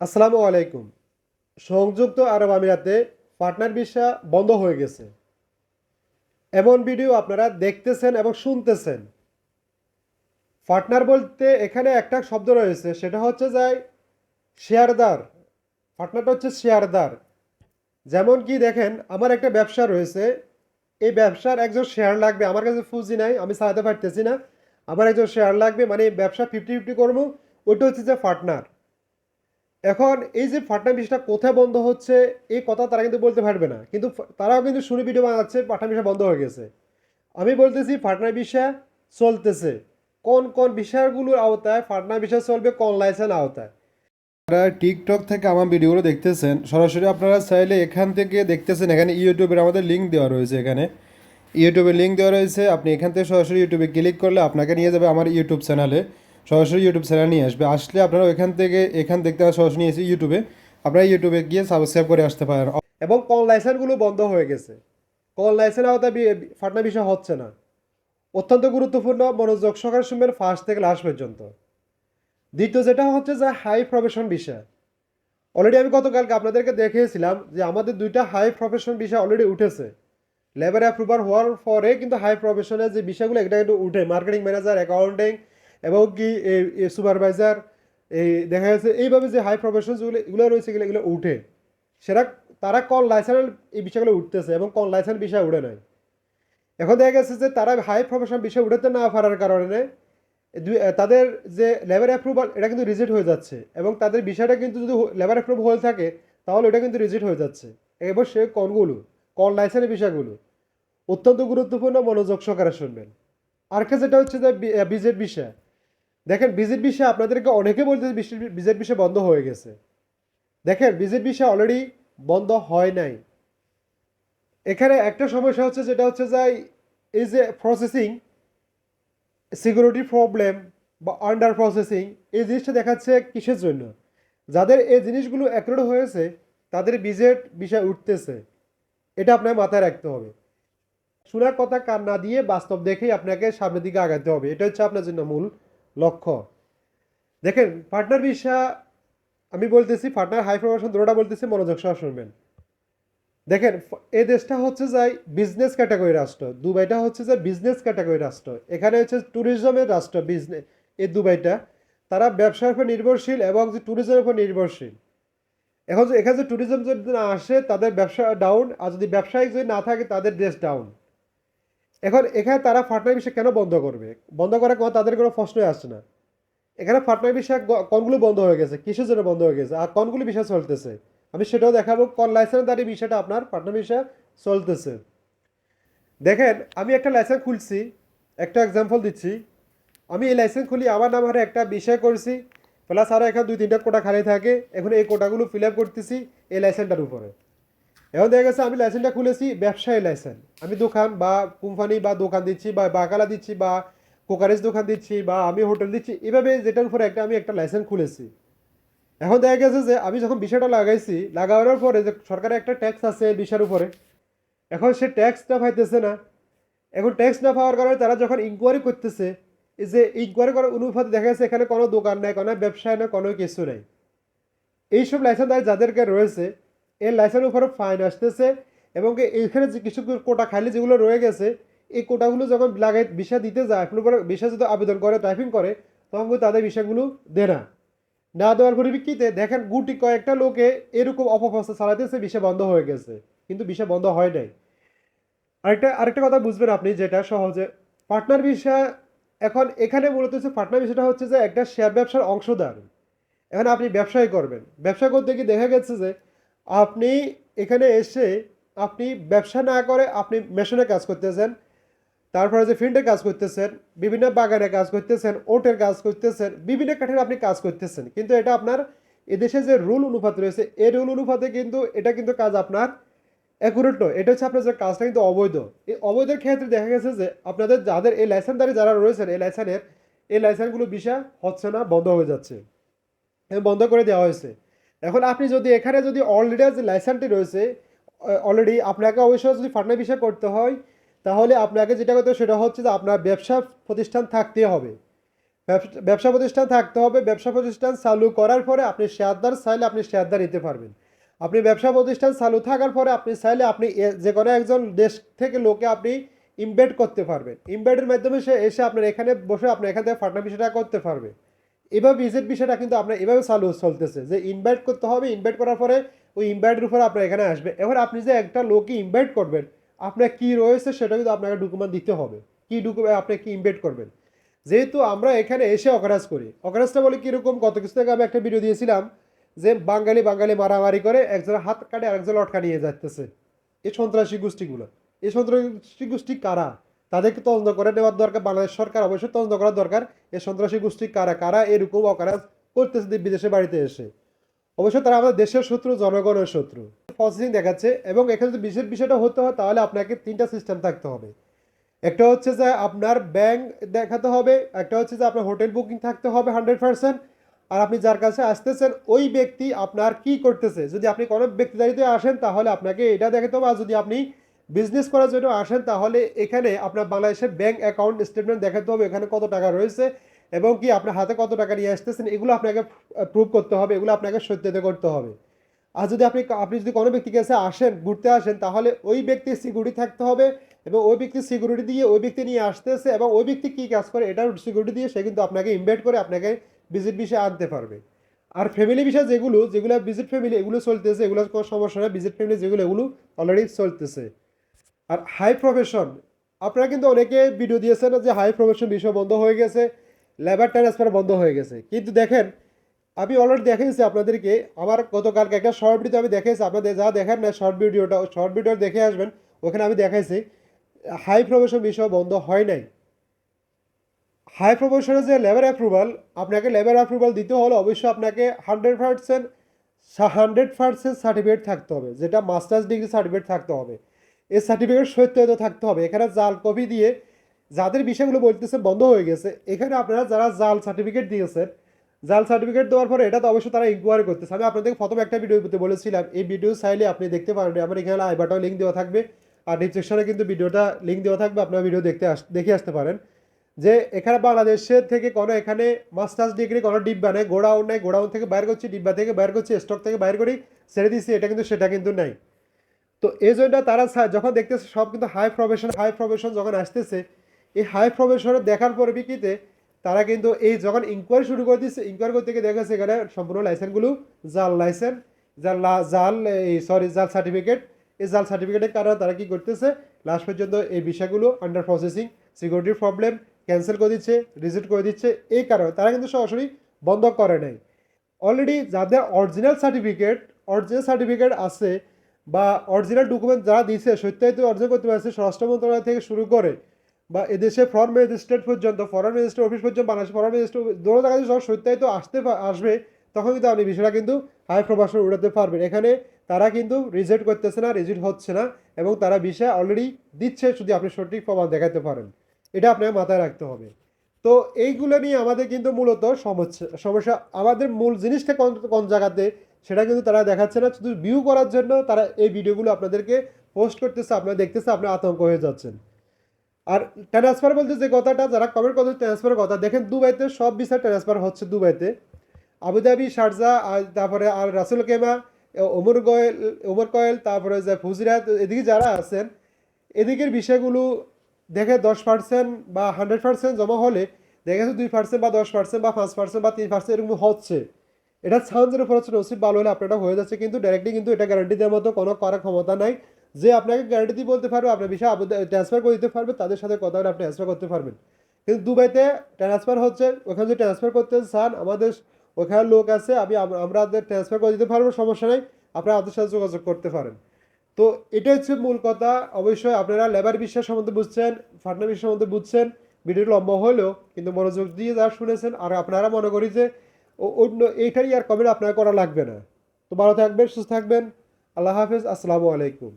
আসসালামু আলাইকুম। সংযুক্ত আরব আমিরাতে পার্টনার ভিসা বন্ধ হয়ে গেছে। এমন ভিডিও আপনারা দেখতেছেন এবং শুনতেছেন। পার্টনার বলতে এখানে একটা শব্দ রয়েছে, সেটা হচ্ছে যায় শেয়ারদার। পার্টনারটা হচ্ছে শেয়ারদার। যেমন কি দেখেন, আমার একটা ব্যবসা রয়েছে। এই ব্যবসার একজন শেয়ার লাগবে, আমার কাছে ফুজি নাই, আমি চালাতে পারতেছি না। আমার একজন শেয়ার লাগবে মানে ব্যবসা ফিফটি ফিফটি করব, ওইটা হচ্ছে যে পার্টনার। এখন এই যে ফাটনা বিষটা কোথায় বন্ধ হচ্ছে, এই কথা তারা কিন্তু বলতে পারবে না। কিন্তু তারাও কিন্তু শুনে ভিডিও বানাচ্ছে, ফাটনা বিষয় বন্ধ হয়ে গেছে। আমি বলতেছি, ফাটনা বিষয় চলতেছে। কোন কোন বিষয়গুলোর আওতায়, ফাটনা বিষয় চলবে, কোন লাইসেন্স আওতায়? আপনারা টিকটক থেকে আমার ভিডিওগুলো দেখতেছেন, সরাসরি আপনারা চাইলে এখান থেকে দেখতেছেন, এখানে ইউটিউবের আমাদের লিঙ্ক দেওয়া রয়েছে এখানে। ইউটিউবের লিঙ্ক দেওয়া রয়েছে, আপনি এখান থেকে সরাসরি ইউটিউবে ক্লিক করলে আপনাকে নিয়ে যাবে আমার ইউটিউব চ্যানেলে সরাসরি ইউটিউব চ্যানেল নিয়ে আসবে। আসলে আপনারা ওইখান থেকে, এখান দেখতে সরাসরি এসে ইউটিউবে আপনারা ইউটিউবে গিয়ে সাবস্ক্রাইব করে আসতে পারেন। এবং কল লাইসেন্সগুলো বন্ধ হয়ে গেছে। কল লাইসেন্স আওতায় বি- ফাটনা বিষয় হচ্ছে না। অত্যন্ত গুরুত্বপূর্ণ। মনোযোগ সহকারে শুনবেন ফার্স্ট থেকে লাস্ট পর্যন্ত। দ্বিতীয় যেটা হচ্ছে যে হাই প্রফেশন বিষয়। অলরেডি আমি গতকালকে আপনাদেরকে দেখিয়েছিলাম যে আমাদের দুইটা হাই প্রফেশন বিষয় অলরেডি উঠেছে। লেবার অ্যাপ্রুভাল হওয়ার পরে কিন্তু হাই প্রফেশনের যে বিষয়গুলো, এটা কিন্তু উঠে। মার্কেটিং ম্যানেজার অ্যাকাউন্টিং এবং কি এই সুপারভাইজার এই দেখা যাচ্ছে এইভাবে যে হাই প্রফেশন যেগুলো এগুলো রয়েছে, এগুলো এগুলো উঠে। সেটা তারা কল লাইসেন্স এই বিষয়গুলো উঠতেছে এবং কল লাইসেন্স বিষয় উঠে নাই। এখন দেখা গেছে যে তারা হাই প্রফেশন বিষয় উঠাতে না পারার কারণে তাদের যে লেবার অ্যাপ্রুভাল এটা কিন্তু রিজেক্ট হয়ে যাচ্ছে। এবং তাদের বিষয়টা কিন্তু যদি লেবার অ্যাপ্রুভ হয়ে থাকে, তাহলে ওটা কিন্তু রিজেক্ট হয়ে যাচ্ছে। এবার সে কোনগুলো? কল লাইসেন্সের বিষয়গুলো? অত্যন্ত গুরুত্বপূর্ণ মনোযোগ সহকারে শুনবেন। আরেকটা যেটা হচ্ছে যে বিজেট বিষয়। দেখেন বিজেট বিষয় আপনাদেরকে অনেকে বলতে বিজেট বিষয় বন্ধ হয়ে গেছে। দেখেন বিজেট বিষয় অলরেডি বন্ধ হয় নাই। এখানে একটা সমস্যা হচ্ছে, যেটা হচ্ছে যে এই যে প্রসেসিং সিকিউরিটি প্রবলেম বা আন্ডার প্রসেসিং এই জিনিসটা দেখাচ্ছে কিসের জন্য? যাদের এই জিনিসগুলো অ্যাক্রোড হয়েছে, তাদের বিজেট বিষয় উঠতেছে। এটা আপনার মাথায় রাখতে হবে। শোনার কথা কান না দিয়ে বাস্তব দেখেই আপনাকে সামনের দিকে আগাতে হবে। এটা হচ্ছে আপনার জন্য মূল লক্ষ্য। দেখেন পার্টনার ভিসা আমি বলতেছি পার্টনার হাই প্রমোশন দুটোটা বলতেছি, মনোযোগ সহ শুনবেন। দেখেন এই দেশটা হচ্ছে যাই বিজনেস ক্যাটাগরি রাষ্ট্র, দুবাইটা হচ্ছে যে বিজনেস ক্যাটাগরি রাষ্ট্র। এখানে হচ্ছে ট্যুরিজমের রাষ্ট্র বিজনেস এই দুবাইটা। তারা ব্যবসার উপর নির্ভরশীল এবং যে ট্যুরিজমের উপর নির্ভরশীল। এখন যে এখানে যে ট্যুরিজম যদি না আসে, তাদের ব্যবসা ডাউন আর যদি ব্যবসায়িক যদি না থাকে, তাদের দেশ ডাউন এখন এখানে তারা ফাটনার বিষয় কেন বন্ধ করবে? বন্ধ করার কোনো তাদের কোনো প্রশ্নই আসছে না। এখানে ফাটনার বিষয় কোনগুলো বন্ধ হয়ে গেছে? কিসের জন্য বন্ধ হয়ে গেছে? আর কোনগুলো বিষয় চলতেছে? আমি সেটাও দেখাবো কোন লাইসেন্স দাঁড়িয়ে বিষয়টা আপনার পার্টনার বিষয় চলতেছে। দেখেন, আমি একটা লাইসেন্স খুলছি, একটা এক্সাম্পল দিচ্ছি। আমি এই লাইসেন্স খুলি, আমার নাম হারে একটা বিষয় করছি প্লাস আরও এখানে দুই তিনটা কোটা খালি থাকে। এখন এই কোটাগুলো ফিল আপ করতেছি এই লাইসেন্সটার উপরে। এখন দেখা গেছে আমি লাইসেন্সটা খুলেছি, ব্যবসায়ী লাইসেন্স আমি দোকান বা কোম্পানি বা দোকান দিচ্ছি বা বাকালা দিচ্ছি বা কোকারেজ দোকান দিচ্ছি বা আমি হোটেল দিচ্ছি, এভাবে যেটার উপরে একটা আমি একটা লাইসেন্স খুলেছি। এখন দেখা গেছে যে আমি যখন বিষয়টা লাগাইছি, লাগানোর পরে যে সরকারের একটা ট্যাক্স আছে বিষয়ের উপরে, এখন সে ট্যাক্সটা পাইতেছে না। এখন ট্যাক্স না পাওয়ার কারণে তারা যখন ইনকোয়ারি করতেছে যে ইনকোয়ারি করার অনুপাতে দেখা যাচ্ছে এখানে কোনো দোকান নাই, কোনো ব্যবসায় না কোনো কিছু নেই। এইসব লাইসেন্স যাদেরকে রয়েছে এই লাইসেন্সের উপরে ফাইন আসতেছে এবং কি এইখানে যে কিছু কোটা খালি যেগুলো রয়ে গেছে, এই কোটাগুলো যখন লাগাই বিষয় দিতে যায়, আপনার উপরে বিষয় যদি আবেদন করে, টাইপিং করে, তখন কিন্তু তাদের বিষয়গুলো দেয় না। না দেওয়ার পরিপ্রেক্ষিতে দেখেন গুটি কয়েকটা লোকে এরকম অপপ্রচার চালাতেছে বিষয় বন্ধ হয়ে গেছে। কিন্তু বিষয় বন্ধ হয় নাই। আরেকটা আরেকটা কথা বুঝবেন আপনি যেটা সহজে পার্টনার বিষয় এখন এখানে মূলত হচ্ছে পার্টনার বিষয়টা হচ্ছে যে একটা শেয়ার ব্যবসার অংশদার। এখন আপনি ব্যবসায় করবেন। ব্যবসা করতে গিয়ে দেখা গেছে যে আপনি এখানে এসে আপনি ব্যবসা না করে আপনি মেশিনে কাজ করতেছেন, তারপরে যে ফিল্ডে কাজ করতেছেন, বিভিন্ন বাগানে কাজ করতেছেন, ওটের কাজ করতেছেন, বিভিন্ন কাঠের আপনি কাজ করতেছেন। কিন্তু এটা আপনার এদেশে যে রুল অনুপাত রয়েছে, এই রুল অনুপাতে কিন্তু এটা কিন্তু কাজ আপনার অ্যাকুরেট নয়। এটা হচ্ছে আপনার যে কাজটা কিন্তু অবৈধ। এই অবৈধের ক্ষেত্রে দেখা গেছে যে আপনাদের যাদের এই লাইসেন্সদারি যারা রয়েছেন, এই লাইসেন্সের এই লাইসেন্সগুলো বিষয় হচ্ছে না, বন্ধ হয়ে যাচ্ছে। বন্ধ করে দেওয়া হয়েছে। এখন আপনি যদি এখানে যদি অলরেডি যে লাইসেন্সটি রয়েছে অলরেডি আপনাকে অবশ্যই যদি ফাটনা বিষয় করতে হয়, তাহলে আপনাকে যেটা করতে সেটা হচ্ছে যে আপনার ব্যবসা প্রতিষ্ঠান থাকতে হবে। ব্যবসা- প্রতিষ্ঠান থাকতে হবে, ব্যবসা প্রতিষ্ঠান চালু করার পরে আপনি শেয়ারদার চাইলে আপনি শেয়ারদার নিতে পারবেন। আপনি ব্যবসা প্রতিষ্ঠান চালু থাকার পরে আপনি চাইলে আপনি যে কোনো একজন দেশ থেকে লোকে আপনি ইমবেড করতে পারবেন। ইমবেডের মাধ্যমে সে এসে আপনার এখানে বসে আপনার এখান থেকে ফাটনা বিষয়টা করতে পারবে। এভাবে ভিজিট বিষয়টা কিন্তু আপনার এভাবে চালু চলতেছে যে ইনভাইট করতে হবে ইনভাইট করার পরে ওই ইনভাইটের উপরে আপনার এখানে আসবে। এবার আপনি যে একটা লোককে ইনভাইট করবেন, আপনার কি রয়েছে সেটা কিন্তু আপনাকে ডকুমেন্ট দিতে হবে। কি ডকুমেন্ট আপনি কি ইনভাইট করবেন? যেহেতু আমরা এখানে এসে অকারাজ করি। অকারাজটা বলে কীরকম? গত কিছু থেকে আমি একটা ভিডিও দিয়েছিলাম যে বাঙালি বাঙালি মারামারি করে একজনের হাত কাটে আরেকজন লটকা নিয়ে যাচ্ছে এই সন্ত্রাসী গোষ্ঠীগুলো। এই সন্ত্রাসী গোষ্ঠী কারা? তাদেরকে তদন্ত করে নেওয়ার দরকার, বাংলাদেশ সরকার অবশ্যই তদন্ত করার দরকার। এই সন্ত্রাসী গোষ্ঠী কারা কারা এরকম অকারাজ করতেছে বিদেশে, বাড়িতে এসে? অবশ্যই তারা আমাদের দেশের শত্রু, জনগণের শত্রু। প্রসেসিং দেখাচ্ছে এবং এখানে যদি বিশেষ বিষয়টা হতে হয়, তাহলে আপনাকে তিনটা সিস্টেম থাকতে হবে। একটা হচ্ছে যে আপনার ব্যাংক দেখাতে হবে, একটা হচ্ছে যে আপনার হোটেল বুকিং থাকতে হবে হান্ড্রেড পার্সেন্ট আর আপনি যার কাছে আসতেছেন, ওই ব্যক্তি আপনার কি করতেছে? যদি আপনি কোনো ব্যক্তি ব্যক্তিদারিতে আসেন, তাহলে আপনাকে এটা দেখাতে হবে। আর যদি আপনি বিজনেস করার জন্য আসেন, তাহলে এখানে আপনার বাংলাদেশের ব্যাংক অ্যাকাউন্ট স্টেটমেন্ট দেখাতে হবে এখানে কত টাকা রয়েছে এবং কি আপনার হাতে কত টাকা নিয়ে আসতেছেন, এগুলো আপনাকে প্রুভ করতে হবে, এগুলো আপনাকে সত্যতা করতে হবে। আর যদি আপনি আপনি যদি কোনো ব্যক্তির কাছে আসেন, ঘুরতে আসেন, তাহলে ওই ব্যক্তির সিকিউরিটি থাকতে হবে এবং ওই ব্যক্তির সিকিউরিটি দিয়ে ওই ব্যক্তি নিয়ে আসতেছে এবং ওই ব্যক্তি কী কাজ করে, এটার সিকিউরিটি দিয়ে সে কিন্তু আপনাকে ইনভাইট করে আপনাকে ভিজিট বিষয়ে আনতে পারবে। আর ফ্যামিলি বিষয় যেগুলো যেগুলো ভিজিট ফ্যামিলি এগুলো চলতেছে, এগুলো কোনো সমস্যা নেই ভিজিট ফ্যামিলি যেগুলো, এগুলো অলরেডি চলতেছে। আর হাই প্রফেশন আপনারা কিন্তু অনেকে ভিডিও দিয়েছেন যে হাই প্রফেশন বিষয় বন্ধ হয়ে গেছে লেবার ট্রান্সফার বন্ধ হয়ে গেছে। কিন্তু দেখেন, আমি অলরেডি দেখেছি আপনাদেরকে, আমার গতকালকে একটা শর্ট ভিডিও আমি দেখেছি আপনাদের যা দেখেন না শর্ট ভিডিওটা শর্ট ভিডিও দেখে আসবেন, ওখানে আমি দেখাইছি হাই প্রফেশন বিষয় বন্ধ হয় নাই। হাই প্রফেশনের যে লেবার অ্যাপ্রুভাল আপনাকে লেবার অ্যাপ্রুভাল দিতে হলে অবশ্যই আপনাকে hundred percent hundred percent certificate থাকতে হবে, যেটা মাস্টার্স ডিগ্রি সার্টিফিকেট থাকতে হবে। এই সার্টিফিকেট সত্যতা থাকতে হবে। এখানে জাল কপি দিয়ে যাদের বিষয়গুলো বলতেছে বন্ধ হয়ে গেছে, এখানে আপনারা যারা জাল সার্টিফিকেট দিয়েছেন, জাল সার্টিফিকেট দেওয়ার পরে এটা তো অবশ্যই তারা ইনকোয়ারি করতেছে। আমি আপনাদেরকে প্রথম একটা ভিডিওতে বলেছিলাম, এই ভিডিও চাইলে আপনি দেখতে পারেন আমার এখানে আই বাটন লিঙ্ক দেওয়া থাকবে, আর ডিসক্রিপশনে কিন্তু ভিডিওটা লিঙ্ক দেওয়া থাকবে, আপনারা ভিডিও দেখতে আস, দেখে আসতে পারেন। যে এখানে বাংলাদেশের থেকে কোনো এখানে মাস্টার্স ডিগ্রি কোনো ডিব্বা নেই, গোডাউন নেই, গোডাউন থেকে বাইর করছি, ডিব্বা থেকে বাইর করছি স্টক থেকে বাইর করি, ছেড়ে দিচ্ছি এটা কিন্তু সেটা কিন্তু নাই। তো এই জন্য তারা যখন দেখতেছে সব কিন্তু হাই প্রফেশন হাই প্রফেশন যখন আসতেছে, এই হাই প্রফেশনে দেখার পরিপ্রেক্ষিতে তারা কিন্তু এই যখন ইনকোয়ারি শুরু করে দিচ্ছে ইনকোয়ারি করতে গিয়ে দেখেছে এখানে সম্পূর্ণ লাইসেন্সগুলো জাল লাইসেন্স জাল জাল, এই সরি জাল সার্টিফিকেট এই জাল সার্টিফিকেটের কারণে তারা কি করতেছে লাস্ট পর্যন্ত এই বিষয়গুলো আন্ডার প্রসেসিং সিকিউরিটির প্রবলেম ক্যান্সেল করে দিচ্ছে রিজেক্ট করে দিচ্ছে, এই কারণে তারা কিন্তু সরাসরি বন্ধ করে নাই। অলরেডি যাদের অরিজিনাল সার্টিফিকেট অরিজিনাল সার্টিফিকেট আছে বা অরিজিনাল ডকুমেন্ট যারা দিয়েছে, সত্যায়িত অর্জন করতে পারছে স্বরাষ্ট্র মন্ত্রণালয় থেকে শুরু করে বা এদেশে ফরেন ম্যাজিস্ট্রেট পর্যন্ত ফরেন ম্যাজিস্ট্রেট অফিস পর্যন্ত, বাংলাদেশ ফরেন ম্যাজিস্ট্রেট দোনো জায়গায় যখন সত্যায়িত আসতে আসবে, তখন কিন্তু আপনি বিষয়টা কিন্তু হাই প্রবাসন উঠাতে পারবেন। এখানে তারা কিন্তু রিজেক্ট করতেছে না রিজেক্ট হচ্ছে না এবং তারা বিষয় অলরেডি দিচ্ছে যদি আপনি সঠিক প্রমাণ দেখাতে পারেন। এটা আপনাকে মাথায় রাখতে হবে। তো এইগুলো নিয়ে আমাদের কিন্তু মূলত সমস্যা সমস্যা, আমাদের মূল জিনিসটা কোন কোন জায়গাতে সেটা কিন্তু তারা দেখাচ্ছে না, শুধু ভিউ করার জন্য তারা এই ভিডিওগুলো আপনাদেরকে পোস্ট করতেছে, আপনারা দেখতেছে, আপনারা আতঙ্ক হয়ে যাচ্ছেন। আর ট্রান্সফার বলতে যে কথাটা, যারা কমেন্ট করছে ট্রান্সফারের কথা, দেখেন দুবাইতে সব ভিসা ট্রান্সফার হচ্ছে দুবাইতে। আবুধাবি শারজা, আর তারপরে আর রাসুল কেমা ওমর গোয়েল, ওমর কয়েল, তারপরে যে ফুজিরাত, এদিকে যারা আছেন, এদিকের বিষয়গুলো দেখে দশ পার্সেন্ট বা হান্ড্রেড পার্সেন্ট জমা হলে দেখা যাচ্ছে দুই পার্সেন্ট বা দশ পার্সেন্ট বা পাঁচ পার্সেন্ট বা তিন পার্সেন্ট এরকম হচ্ছে। এটা সাউন্ডের উপর হচ্ছে নসিব ভালো হলে আপনারা হয়ে যাচ্ছে, কিন্তু ডাইরেক্টলি কিন্তু এটা গ্যারান্টি দেওয়ার মতো কোনো করার ক্ষমতা নাই। যে আপনাকে গ্যারান্টি দিয়ে বলতে পারবে, আপনার বিষয়ে ট্রান্সফার করে দিতে পারবে, তাদের সাথে কথা বলে আপনি ট্রান্সফার করতে পারবেন। কিন্তু দুবাইতে ট্রান্সফার হচ্ছে, ওখানে যদি ট্রান্সফার করতে চান আমাদের ওখানে লোক আছে, আমি আম- আমরা ট্রান্সফার করে দিতে পারব, সমস্যা নেই, আপনারা আমাদের সাথে যোগাযোগ করতে পারেন। তো এটা হচ্ছে মূল কথা, অবশ্যই আপনারা লেবার বিশ্বাস সম্বন্ধে বুঝছেন ফাটনা বিশ্বাস সম্বন্ধে বুঝছেন ভিডিও লম্বা হলেও, কিন্তু মনোযোগ দিয়ে যা শুনেছেন, আর আপনারা মনে করি যে অন্য এইটারই আর কমেন্ট আপনার করা লাগবে না। তো ভালো থাকবেন, সুস্থ থাকবেন। আল্লাহ হাফেজ, আসসালামু আলাইকুম।